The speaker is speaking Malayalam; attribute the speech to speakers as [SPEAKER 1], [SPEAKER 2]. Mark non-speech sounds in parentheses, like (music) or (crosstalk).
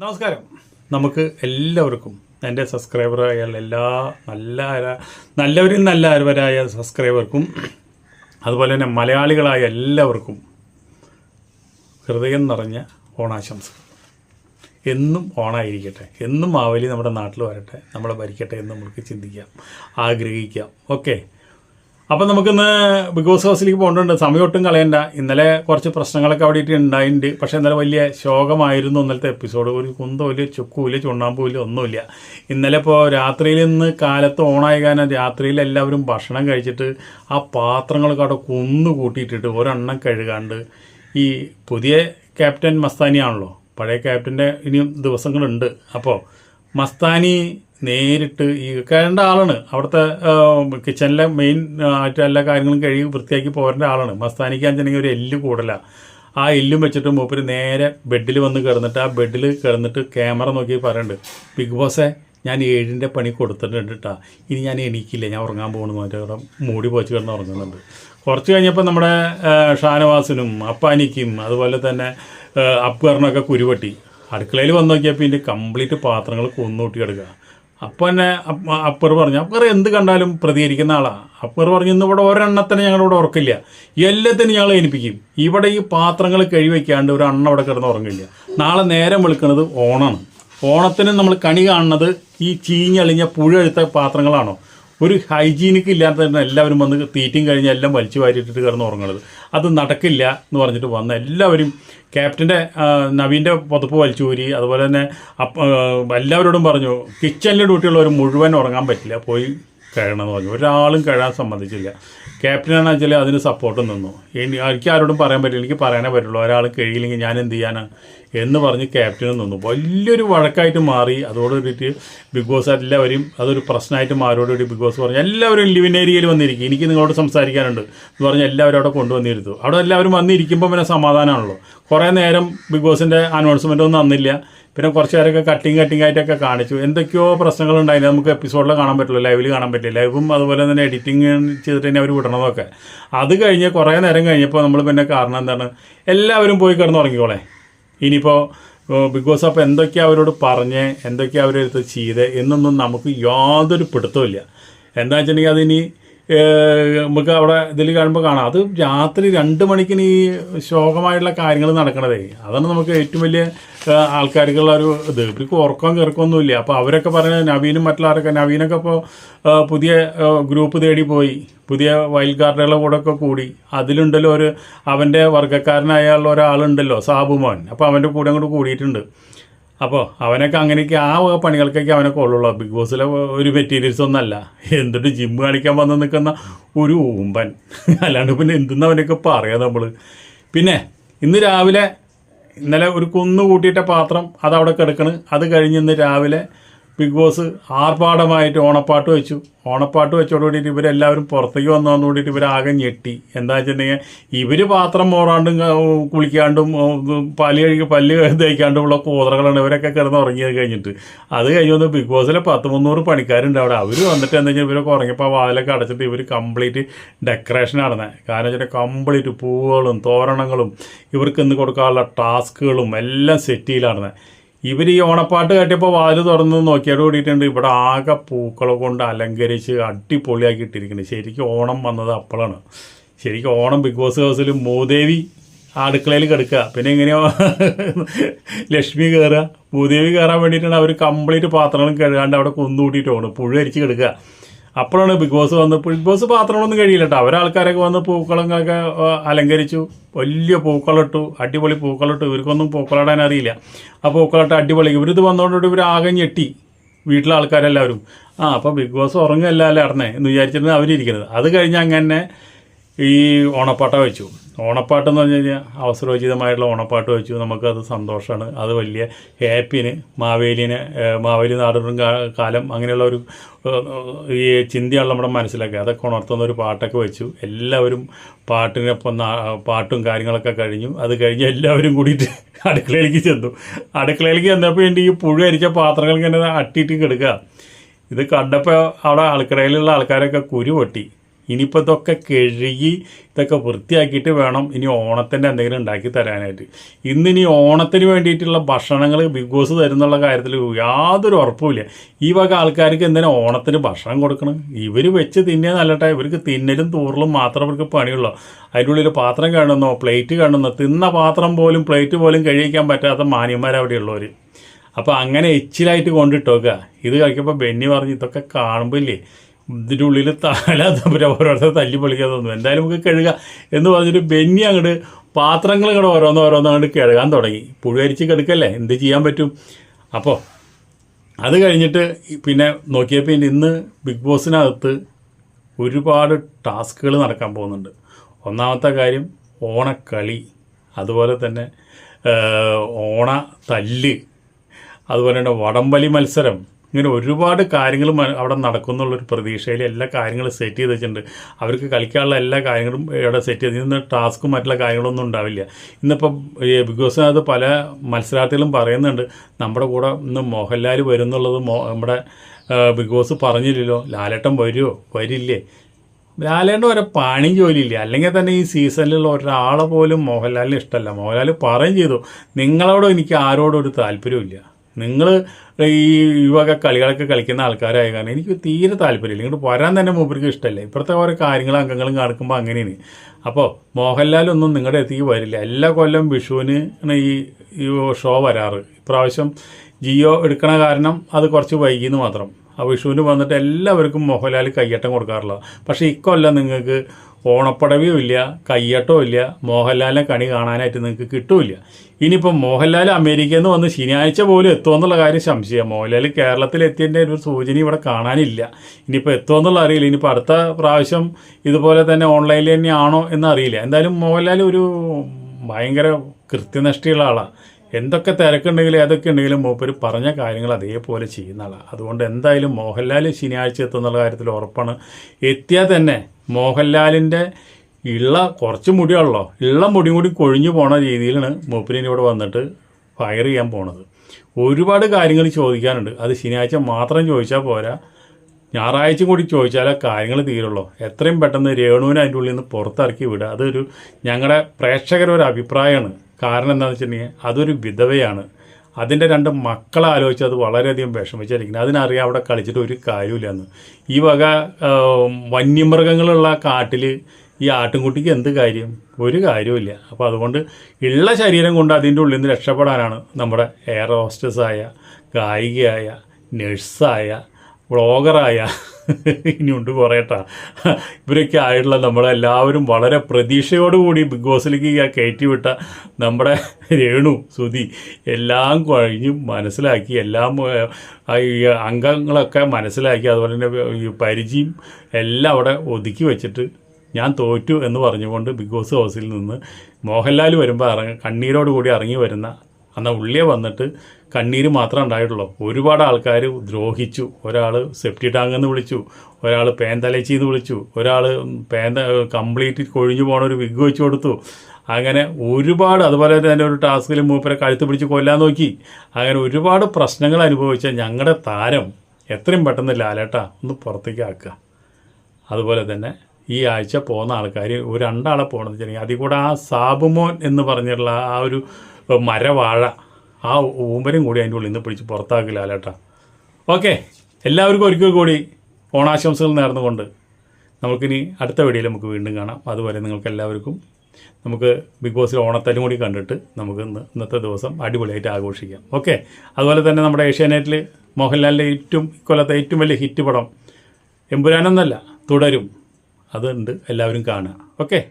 [SPEAKER 1] നമസ്കാരം. നമുക്ക് എല്ലാവർക്കും എന്റെ സബ്സ്ക്രൈബറായ എല്ലാ നല്ല നല്ലവരിൽ നല്ലവരും നല്ല ആരവരായ സബ്സ്ക്രൈബർക്കും അതുപോലെ തന്നെ മലയാളികളായ എല്ലാവർക്കും ഹൃദയം നിറഞ്ഞ ഓണാശംസകൾ. എന്നും ഓണായിരിക്കട്ടെ എന്നും മാവേലി നമ്മുടെ നാട്ടിൽ വരട്ടെ നമ്മളെ ഭരിക്കട്ടെ എന്ന് നമുക്ക് ചിന്തിക്കാം ആഗ്രഹിക്കാം. ഓക്കെ? അപ്പം നമുക്കിന്ന് ബിഗ് ബോസ് ഹൗസിലേക്ക് പോകേണ്ടതുണ്ട്. സമയം ഒട്ടും കളയണ്ട. ഇന്നലെ കുറച്ച് പ്രശ്നങ്ങളൊക്കെ അവിടെ ഉണ്ടായിട്ടുണ്ട് പക്ഷേ ഇന്നലെ വലിയ ശോകമായിരുന്നു ഇന്നലത്തെ എപ്പിസോഡ് ഒരു കുന്തമില്ല ചുക്കുമില്ല ചുണ്ണാമ്പുമില്ല ഒന്നുമില്ല. ഇന്നലെ ഇപ്പോൾ രാത്രിയിൽ നിന്ന് കാലത്ത് ഓണായ കാരണം രാത്രിയിൽ എല്ലാവരും ഭക്ഷണം കഴിച്ചിട്ട് ആ പാത്രങ്ങളൊക്കെ അവിടെ കുന്നു കൂട്ടിയിട്ടിട്ട് ഒരെണ്ണം കഴുകാണ്ട് ഈ പുതിയ ക്യാപ്റ്റൻ മസ്താനിയാണല്ലോ. പഴയ ക്യാപ്റ്റന്റെ ഇനിയും ദിവസങ്ങളുണ്ട്. അപ്പോൾ മസ്താനി നേരിട്ട് ഈ കേണ്ട ആളാണ്. അവിടുത്തെ കിച്ചണിലെ മെയിൻ ആയിട്ട് എല്ലാ കാര്യങ്ങളും കഴുകി വൃത്തിയാക്കി പോരേണ്ട ആളാണ്. മസ്താനിക്ക് അഞ്ചെങ്കിൽ ഒരു എല്ല് കൂടല. ആ എല്ലും വെച്ചിട്ട് മൂപ്പര് നേരെ ബെഡിൽ വന്ന് കിടന്നിട്ട് ആ ബെഡിൽ കിടന്നിട്ട് ക്യാമറ നോക്കി പറയുന്നുണ്ട് ബിഗ് ബോസേ ഞാൻ ഏഴിന്റെ പണി കൊടുത്തിട്ടുണ്ട് കേട്ടോ ഇനി ഞാൻ എണീക്കില്ല ഞാൻ ഉറങ്ങാൻ പോകണമെന്ന് മറ്റേ മൂടി പോച്ച് കിടന്ന് ഉറങ്ങുന്നുണ്ട്. കുറച്ച് കഴിഞ്ഞപ്പോൾ നമ്മുടെ ഷാനവാസിനും അപ്പാനിക്കും അതുപോലെ തന്നെ അപ്പറിനൊക്കെ കുരുവട്ടി അടുക്കളയിൽ വന്നു നോക്കിയപ്പോൾ ഇതിന്റെ കംപ്ലീറ്റ് പാത്രങ്ങൾ കൊന്നൂട്ടി കിടക്കുക. അപ്പോൾ തന്നെ അപ്പർ പറഞ്ഞു അപ്പർ എന്ത് കണ്ടാലും പ്രതികരിക്കുന്ന ആളാണ് അപ്പർ പറഞ്ഞു ഇന്ന് ഇവിടെ ഒരെണ്ണത്തിനെ ഞങ്ങളിവിടെ ഉറക്കില്ല. എല്ലാത്തിനും ഞങ്ങൾ ഏൽപ്പിക്കും. ഇവിടെ ഈ പാത്രങ്ങൾ കഴിവയ്ക്കാണ്ട് ഒരു അണ്ണ അവിടെ കിടന്ന് ഉറങ്ങില്ല. നാളെ നേരം വിളിക്കുന്നത് ഓണാണ്. ഓണത്തിന് നമ്മൾ കണി കാണുന്നത് ഈ ചീഞ്ഞളിഞ്ഞ പുഴെടുത്ത പാത്രങ്ങളാണോ? ഒരു ഹൈജീനിക്ക് ഇല്ലാത്ത എല്ലാവരും വന്ന് തീറ്റയും കഴിഞ്ഞ് എല്ലാം വലിച്ചു വാരിയിട്ടിട്ട് കിടന്ന് ഉറങ്ങണത്. അത് നടക്കില്ല എന്ന് പറഞ്ഞിട്ട് വന്ന എല്ലാവരും ക്യാപ്റ്റന്റെ നവീന്റെ പുതപ്പ് വലിച്ചു കൂരി അതുപോലെ തന്നെ എല്ലാവരോടും പറഞ്ഞു കിച്ചണിലെ ഡ്യൂട്ടിയുള്ളവർ മുഴുവൻ ഉറങ്ങാൻ പറ്റില്ല പോയി കഴണമെന്ന് പറഞ്ഞു. ഒരാളും കഴാൻ സമ്മതിച്ചില്ല. ക്യാപ്റ്റനാണെന്ന് വെച്ചാൽ അതിന് സപ്പോർട്ട് നിന്നു. എനിക്ക് ആരോടും പറയാൻ പറ്റില്ല. എനിക്ക് പറയാനേ പറ്റുള്ളൂ. ഒരാൾ കഴിയില്ലെങ്കിൽ ഞാൻ എന്ത് ചെയ്യാനാണ് എന്ന് പറഞ്ഞ് ക്യാപ്റ്റനും നിന്നു. വലിയൊരു വഴക്കായിട്ട് മാറി. അതോടുകൂടിയിട്ട് ബിഗ് ബോസ് എല്ലാവരും അതൊരു പ്രശ്നമായിട്ട് മാറിയോടുകൂടി ബിഗ് ബോസ് പറഞ്ഞു എല്ലാവരും ലിവിൻ ഏരിയയിൽ വന്നിരിക്കും. എനിക്ക് നിങ്ങളോട് സംസാരിക്കാനുണ്ട്. എന്ന് പറഞ്ഞ് എല്ലാവരും അവിടെ കൊണ്ടുവന്നിരുന്നു. അവിടെ എല്ലാവരും വന്നിരിക്കുമ്പോൾ പിന്നെ സമാധാനമാണല്ലോ കുറേ നേരം ബിഗ് ബോസിന്റെ അനൗൺസ്മെന്റ് ഒന്നും അന്നില്ല പിന്നെ കുറച്ച് നേരമൊക്കെ കട്ടിങ് കട്ടിങ് ആയിട്ടൊക്കെ കാണിച്ചു. എന്തൊക്കെയോ പ്രശ്നങ്ങളുണ്ടായിരുന്നു നമുക്ക് എപ്പിസോഡിൽ കാണാൻ പറ്റില്ല ലൈവിൽ കാണാൻ പറ്റില്ല. ലൈവും അതുപോലെ തന്നെ എഡിറ്റിംഗ് ചെയ്തിട്ട് തന്നെ അവർ വിടണതൊക്കെ. അത് കഴിഞ്ഞ് കുറേ നേരം കഴിഞ്ഞപ്പോൾ നമ്മൾ പിന്നെ കാരണം എന്താണ്? എല്ലാവരും പോയി കിടന്ന് ഉറങ്ങിക്കോളെ. ഇനിയിപ്പോൾ ബിഗ് ബോസ് അപ്പോൾ എന്തൊക്കെയാണ് അവരോട് പറഞ്ഞ്? എന്തൊക്കെയാണ് അവരെടുത്ത് ചെയ്ത്? എന്നൊന്നും നമുക്ക് യാതൊരു പിടുത്തമില്ല എന്താ വെച്ചിട്ടുണ്ടെങ്കിൽ അതിനി നമുക്ക് അവിടെ ഇതിൽ കാണുമ്പോൾ കാണാം. അത് രാത്രി രണ്ട് മണിക്കിന് ഈ ശോകമായിട്ടുള്ള കാര്യങ്ങൾ നടക്കണതേ. അതാണ് നമുക്ക് ഏറ്റവും വലിയ ആൾക്കാർക്കുള്ള ഒരു ഇത്. ഇവർക്ക് ഉറക്കം കയറക്കൊന്നുമില്ല. അപ്പോൾ അവരൊക്കെ പറയുന്നത് നവീനും മറ്റുള്ളവരൊക്കെ നവീനൊക്കെ ഇപ്പോൾ പുതിയ ഗ്രൂപ്പ് തേടി പോയി. പുതിയ വൈൽഡ് കാർഡുകളുടെ കൂടെ ഒക്കെ കൂടി. അതിലുണ്ടല്ലോ ഒരു അവന്റെ വർഗക്കാരനായുള്ള ഒരാളുണ്ടല്ലോ സാബുമോൻ. അപ്പോൾ അവന്റെ കൂടെ അങ്ങോട്ട് കൂടിയിട്ടുണ്ട്. അപ്പോൾ അവനൊക്കെ അങ്ങനെയൊക്കെ ആ പണികൾക്കൊക്കെ അവനൊക്കെ ഉള്ളുള്ളൂ ബിഗ് ബോസിലെ ഒരു മെറ്റീരിയൽസ് ഒന്നല്ല. എന്തിട്ട് ജിമ്മ് കാണിക്കാൻ വന്ന് നിൽക്കുന്ന ഒരു ഊമ്പൻ. (laughs) അല്ലാണ്ട് പിന്നെ എന്തെന്ന് അവനൊക്കെ പറയാം നമ്മൾ പിന്നെ ഇന്ന് രാവിലെ ഇന്നലെ ഒരു കുന്നു കൂട്ടിയിട്ട പാത്രം അതവിടെ കിടക്കണ്. അത് കഴിഞ്ഞ് ഇന്ന് രാവിലെ ബിഗ് ബോസ് ആർഭാടമായിട്ട് ഓണപ്പാട്ട് വെച്ചു. ഓണപ്പാട്ട് വെച്ചോടുകൂടിയിട്ട് ഇവരെല്ലാവരും പുറത്തേക്ക് വന്നു കൂടിയിട്ട് ഇവരാകെ ഞെട്ടി. എന്താ വെച്ചിട്ടുണ്ടെങ്കിൽ ഇവർ പാത്രം മോറാണ്ടും കുളിക്കാണ്ടും പല്ല് കഴുകി പല്ല് തേക്കാണ്ടും ഉള്ള കൂതറകളാണ് ഇവരൊക്കെ കിടന്ന് ഉറങ്ങിയത് കഴിഞ്ഞിട്ട്. അത് കഴിഞ്ഞ് വന്ന് ബിഗ് ബോസിലെ പത്ത് മുന്നൂറ് പണിക്കാരുണ്ട് അവിടെ. അവർ വന്നിട്ട് എന്താ വെച്ചാൽ ഇവരൊക്കെ ഉറങ്ങിയപ്പോൾ വാതിലൊക്കെ അടച്ചിട്ട് ഇവർ കംപ്ലീറ്റ് ഡെക്കറേഷൻ നടന്നത് കാരണം വെച്ചാൽ കംപ്ലീറ്റ് പൂവുകളും തോരണങ്ങളും ഇവർക്ക് ഇന്ന് കൊടുക്കാനുള്ള ടാസ്കുകളും എല്ലാം സെറ്റ് ഇവർ ഈ ഓണപ്പാട്ട് കേട്ടിയപ്പോൾ വാൽ തുറന്ന് നോക്കിയോട് കൂടിയിട്ടുണ്ട്. ഇവിടെ ആകെ പൂക്കളെ കൊണ്ട് അലങ്കരിച്ച് അടിപൊളിയാക്കി ഇട്ടിരിക്കുന്നത് ശരിക്കും ഓണം വന്നത് അപ്പോഴാണ് ശരിക്കും ഓണം ബിഗ് ബോസ് ഹൗസിൽ മൂദേവി അടുക്കളയിൽ കിടക്കുക. പിന്നെ എങ്ങനെയോ (laughs) ലക്ഷ്മി കയറുക ഭൂദേവി കയറാൻ വേണ്ടിയിട്ടാണ് അവർ കംപ്ലീറ്റ് പാത്രങ്ങളും കഴുകാണ്ട് അവിടെ കൊന്നുകൂട്ടിയിട്ട് പോകണം പുഴ അരിച്ച് കിടക്കുക. അപ്പോഴാണ് ബിഗ് ബോസ് വന്ന് ബിഗ് ബോസ് പാത്രങ്ങളൊന്നും കഴിയില്ല കേട്ടോ അവരാൾക്കാരൊക്കെ വന്ന് പൂക്കളങ്ങളൊക്കെ അലങ്കരിച്ചു. വലിയ പൂക്കളിട്ടു അടിപൊളി പൂക്കളിട്ടു. ഇവർക്കൊന്നും പൂക്കളിടാൻ അറിയില്ല. ആ പൂക്കളിട്ട് അടിപൊളി ഇവരിത് വന്നതുകൊണ്ട് ഇവർ ആകെ ഞെട്ടി. വീട്ടിലെ ആൾക്കാരെല്ലാവരും. ആ അപ്പോൾ ബിഗ് ബോസ് ഉറങ്ങല്ല അല്ലേ അറിഞ്ഞേ എന്ന് വിചാരിച്ചിരുന്നത് അവരിയ്ക്കുന്നത് അത് കഴിഞ്ഞ് അങ്ങനെ ഈ ഓണപ്പാട്ട വെച്ചു. ഓണപ്പാട്ട് എന്ന് പറഞ്ഞു കഴിഞ്ഞാൽ അവസരോചിതമായിട്ടുള്ള ഓണപ്പാട്ട് വെച്ചു. നമുക്കത് സന്തോഷമാണ് അത് വലിയ ഹാപ്പിന് മാവേലിനെ മാവേലി നാടും കാലം അങ്ങനെയുള്ള ഒരു ഈ ചിന്തയാണ് നമ്മുടെ മനസ്സിലൊക്കെ. അതൊക്കെ ഉണർത്തുന്ന ഒരു പാട്ടൊക്കെ വെച്ചു. എല്ലാവരും പാട്ടിനൊപ്പം പാട്ടും കാര്യങ്ങളൊക്കെ കഴിഞ്ഞു. അത് കഴിഞ്ഞ് എല്ലാവരും കൂടിയിട്ട് (laughs) അടുക്കളയിലേക്ക് ചെന്നു. അടുക്കളയിലേക്ക് ചെന്നപ്പോൾ എന്റെ ഈ പുഴ അരിച്ച പാത്രങ്ങൾ ഇങ്ങനെ അട്ടിയിട്ട് കിടക്കുക ഇത് കണ്ടപ്പോൾ അവിടെ അടുക്കളയിലുള്ള ആൾക്കാരൊക്കെ കുരു പൊട്ടി. ഇനിയിപ്പോൾ ഇതൊക്കെ കഴുകി ഇതൊക്കെ വൃത്തിയാക്കിയിട്ട് വേണം ഇനി ഓണത്തിന്റെ എന്തെങ്കിലും ഉണ്ടാക്കി തരാനായിട്ട്. ഇന്ന് ഇനി ഓണത്തിന് വേണ്ടിയിട്ടുള്ള ഭക്ഷണങ്ങൾ ബിഗ് ബോസ് തരുന്നുള്ള കാര്യത്തിൽ യാതൊരു ഉറപ്പുമില്ല ഈ വക ആൾക്കാർക്ക് എന്തിനാ ഓണത്തിന് ഭക്ഷണം കൊടുക്കണം? ഇവർ വെച്ച് തിന്നിയാൽ നല്ലട്ടെ. ഇവർക്ക് തിന്നലും തൂറലും മാത്രം ഇവർക്ക് പണിയുള്ളൂ. അതിന്റെ ഉള്ളിൽ പാത്രം കാണുന്നോ പ്ലേറ്റ് കാണുന്നോ തിന്ന പാത്രം പോലും പ്ലേറ്റ് പോലും കഴിക്കാൻ പറ്റാത്ത മാന്യന്മാരവിടെ ഉള്ളവർ അപ്പോൾ അങ്ങനെ എച്ചിലായിട്ട് കൊണ്ടിട്ടോക്കുക ഇത് കഴിക്കുമ്പോൾ ബെന്നി പറഞ്ഞു ഇതൊക്കെ കാണുമ്പോൾ ഇല്ലേ? ഇതിന്റെ ഉള്ളിൽ തല തമ്മിൽ ഓരോരുത്തർ തല്ലി പൊളിക്കാൻ തോന്നുന്നു. എന്തായാലും നമുക്ക് കഴുകുക എന്ന് പറഞ്ഞിട്ട് ബെന്നി അങ്ങോട്ട് പാത്രങ്ങൾ ഇങ്ങോട്ട് ഓരോന്ന് ഓരോന്ന് അങ്ങോട്ട് കഴുകാൻ തുടങ്ങി. പുഴുവരിച്ച് കിടക്കല്ലേ? എന്ത് ചെയ്യാൻ പറ്റും? അപ്പോൾ അത് കഴിഞ്ഞിട്ട് പിന്നെ നോക്കിയപ്പോൾ ഇനി ഇന്ന് ബിഗ് ബോസിനകത്ത് ഒരുപാട് ടാസ്കുകൾ നടക്കാൻ പോകുന്നുണ്ട്. ഒന്നാമത്തെ കാര്യം ഓണക്കളി അതുപോലെ തന്നെ ഓണ തല്ല് അതുപോലെ തന്നെ വടംവലി മത്സരം ഇങ്ങനെ ഒരുപാട് കാര്യങ്ങൾ അവിടെ നടക്കുന്നുള്ളൊരു പ്രതീക്ഷയിൽ എല്ലാ കാര്യങ്ങളും സെറ്റ് ചെയ്ത് വെച്ചിട്ടുണ്ട്. അവർക്ക് കളിക്കാനുള്ള എല്ലാ കാര്യങ്ങളും ഇവിടെ സെറ്റ് ചെയ്ത് ഇന്ന് ടാസ്ക്കും മറ്റുള്ള കാര്യങ്ങളൊന്നും ഉണ്ടാവില്ല. ഇന്നിപ്പം ഈ ബിഗ് ബോസിനകത്ത് പല മത്സരാർത്ഥികളും പറയുന്നുണ്ട്. നമ്മുടെ കൂടെ ഇന്ന് മോഹൻലാൽ വരുന്നുള്ളത് മോ നമ്മുടെ ബിഗ് ബോസ് പറഞ്ഞില്ലല്ലോ. ലാലേട്ടൻ വരുമോ വരില്ലേ? ലാലേട്ടൻ വരെ പണിയും ജോലിയില്ല. അല്ലെങ്കിൽ തന്നെ ഈ സീസണിലുള്ള ഒരാളെ പോലും മോഹൻലാലിന് ഇഷ്ടമല്ല. മോഹൻലാൽ പറയും ചെയ്തു. നിങ്ങളോട് എനിക്ക് ആരോടും ഒരു താല്പര്യമില്ല നിങ്ങൾ ഈ ഈ കളികളൊക്കെ കളിക്കുന്ന ആൾക്കാരായ കാരണം എനിക്ക് തീരെ താല്പര്യമില്ല. ഇങ്ങോട്ട് വരാൻ തന്നെ മൂപ്പർക്ക് ഇഷ്ടമല്ല. ഇപ്പോഴത്തെ ഓരോ കാര്യങ്ങളും അംഗങ്ങളും കാണിക്കുമ്പോൾ അങ്ങനെയാണ്. അപ്പോൾ മോഹൻലാലൊന്നും നിങ്ങളുടെ അടുത്തേക്ക് വരില്ല. എല്ലാ കൊല്ലം വിഷുവിന് ഈ ഷോ വരാറ്. ഇപ്രാവശ്യം ജിയോ എടുക്കണ കാരണം അത് കുറച്ച് വൈകിയെന്ന് മാത്രം. വിഷുവിന് വന്നിട്ട് എല്ലാവർക്കും മോഹൻലാൽ കയ്യട്ടം കൊടുക്കാറില്ല പക്ഷേ ഇക്കൊല്ലം നിങ്ങൾക്ക് ഓണപ്പടവിയും ഇല്ല കയ്യട്ടവും ഇല്ല മോഹൻലാലിനെ കണി കാണാനായിട്ട് നിങ്ങൾക്ക് കിട്ടില്ല. ഇനിയിപ്പോൾ മോഹൻലാൽ അമേരിക്കയിൽ നിന്ന് വന്ന് ശനിയാഴ്ച പോലും എത്തുമെന്നുള്ള കാര്യം സംശയം. മോഹൻലാൽ കേരളത്തിൽ എത്തിയതിന്റെ ഒരു സൂചന ഇവിടെ കാണാനില്ല. ഇനിയിപ്പോൾ എത്തുമെന്നുള്ള അറിയില്ല. ഇനിയിപ്പോൾ അടുത്ത പ്രാവശ്യം ഇതുപോലെ തന്നെ ഓൺലൈനിൽ തന്നെയാണോ എന്നറിയില്ല. എന്തായാലും മോഹൻലാൽ ഒരു ഭയങ്കര കൃത്യനിഷ്ഠയുള്ള ആളാണ് എന്തൊക്കെ തിരക്കുണ്ടെങ്കിലും ഏതൊക്കെ ഉണ്ടെങ്കിലും മൂപ്പര് പറഞ്ഞ കാര്യങ്ങൾ അതേപോലെ ചെയ്യുന്ന ആളാണ് അതുകൊണ്ട് എന്തായാലും മോഹൻലാൽ ശനിയാഴ്ച എത്തുന്നുള്ള കാര്യത്തിൽ ഉറപ്പാണ്. എത്തിയാൽ തന്നെ മോഹൻലാലിന്റെ ഇള്ള കുറച്ച് മുടിയാണല്ലോ ഇള്ള മുടി കൂടി കൊഴിഞ്ഞു പോണ രീതിയിലാണ് മൂപ്പരിന് ഇവിടെ വന്നിട്ട് ഫയർ ചെയ്യാൻ പോണത്. ഒരുപാട് കാര്യങ്ങൾ ചോദിക്കാനുണ്ട്. അത് ശനിയാഴ്ച മാത്രം ചോദിച്ചാൽ പോരാ. ഞായറാഴ്ച കൂടി ചോദിച്ചാലേ കാര്യങ്ങൾ തീരുള്ളൂ. എത്രയും പെട്ടെന്ന് രേണുവിനെ അതിന്റെ ഉള്ളിൽ നിന്ന് പുറത്തിറക്കി വിടുക. അതൊരു ഞങ്ങളുടെ പ്രേക്ഷകരൊരു അഭിപ്രായമാണ്. കാരണം എന്താണെന്ന് വെച്ചിട്ടുണ്ടെങ്കിൽ അതൊരു വിധവയാണ്. അതിന്റെ രണ്ട് മക്കളെ ആലോചിച്ച് അത് വളരെയധികം വിഷമിച്ചായിരിക്കുന്നത്. അതിനറിയാം അവിടെ കളിച്ചിട്ട് ഒരു കാര്യമില്ലെന്ന് ഈ വക വന്യമൃഗങ്ങളുള്ള കാട്ടിൽ ഈ ആട്ടിൻകുട്ടിക്ക് എന്ത് കാര്യം? ഒരു കാര്യമില്ല അപ്പോൾ അതുകൊണ്ട് ഉള്ള ശരീരം കൊണ്ട് അതിന്റെ ഉള്ളിൽ നിന്ന് രക്ഷപ്പെടാനാണ് നമ്മുടെ എയർ ഹോസ്റ്റസ് ആയ ഗായികയായ നഴ്സായ വ്ളോഗറായ. ഇനിയുണ്ട് കുറേട്ടാ ഇവരൊക്കെ ആയിട്ടുള്ള നമ്മളെല്ലാവരും വളരെ പ്രതീക്ഷയോടുകൂടി ബിഗ് ബോസിലേക്ക് കയറ്റിവിട്ട നമ്മുടെ രേണു സുധി എല്ലാം കഴിഞ്ഞ് മനസ്സിലാക്കി എല്ലാം അംഗങ്ങളൊക്കെ മനസ്സിലാക്കി അതുപോലെ തന്നെ പരിചയം എല്ലാം അവിടെ ഒതുക്കി വെച്ചിട്ട് ഞാൻ തോറ്റു എന്ന് പറഞ്ഞുകൊണ്ട് ബിഗ് ബോസ് ഹൗസിൽ നിന്ന് മോഹൻലാൽ വരുമ്പോൾ ഇറങ്ങി കണ്ണീരോടുകൂടി ഇറങ്ങി വരുന്ന അന്ന് ഉള്ളിയെ വന്നിട്ട് കണ്ണീര് മാത്രം ഉണ്ടായിട്ടുള്ളൂ. ഒരുപാട് ആൾക്കാർ ദ്രോഹിച്ചു. ഒരാൾ സെപ്റ്റി ടാങ്ക് എന്ന് വിളിച്ചു. ഒരാൾ പേന്തലച്ചി എന്ന് വിളിച്ചു. ഒരാൾ പേന്ത കംപ്ലീറ്റ് കൊഴിഞ്ഞു പോണ ഒരു വിഗ് വെച്ച് കൊടുത്തു. അങ്ങനെ ഒരുപാട് അതുപോലെ തന്നെ ഒരു ടാസ്കിൽ മൂപ്പരെ കഴുത്ത് പിടിച്ച് കൊല്ലാൻ നോക്കി. അങ്ങനെ ഒരുപാട് പ്രശ്നങ്ങൾ അനുഭവിച്ച ഞങ്ങളുടെ താരം എത്രയും പെട്ടെന്ന് ലാലേട്ട ഒന്ന് പുറത്തേക്ക് ആക്കുക. അതുപോലെ തന്നെ ഈ ആഴ്ച പോകുന്ന ആൾക്കാർ ഒരു രണ്ടാളെ പോകണമെന്ന് വെച്ചിട്ടുണ്ടെങ്കിൽ അതിൽ കൂടെ ആ സാബുമോൻ എന്ന് പറഞ്ഞിട്ടുള്ള ആ ഒരു മരവാഴ ആ ഊമ്പരും കൂടി അതിന്റെ ഉള്ളിൽ നിന്ന് പിടിച്ച് പുറത്താക്കില്ല അലേട്ടാ ഓക്കെ എല്ലാവർക്കും ഒരിക്കൽ കൂടി ഓണാശംസകൾ നേർന്നുകൊണ്ട് നമുക്കിനി അടുത്ത വീഡിയോയിൽ നമുക്ക് വീണ്ടും കാണാം. അതുപോലെ നിങ്ങൾക്ക് എല്ലാവർക്കും നമുക്ക് ബിഗ് ബോസിൽ ഓണത്തലും കൂടി കണ്ടിട്ട് നമുക്ക് ഇന്ന് ഇന്നത്തെ ദിവസം അടിപൊളിയായിട്ട് ആഘോഷിക്കാം. ഓക്കെ അതുപോലെ തന്നെ നമ്മുടെ ഏഷ്യാനെറ്റിൽ മോഹൻലാലിന്റെ ഏറ്റവും ഇക്കൊല്ലത്തെ ഏറ്റവും വലിയ ഹിറ്റ് പടം എമ്പുരാനൊന്നല്ല തുടരും. അതുണ്ട്. എല്ലാവരും കാണുക. ഓക്കെ?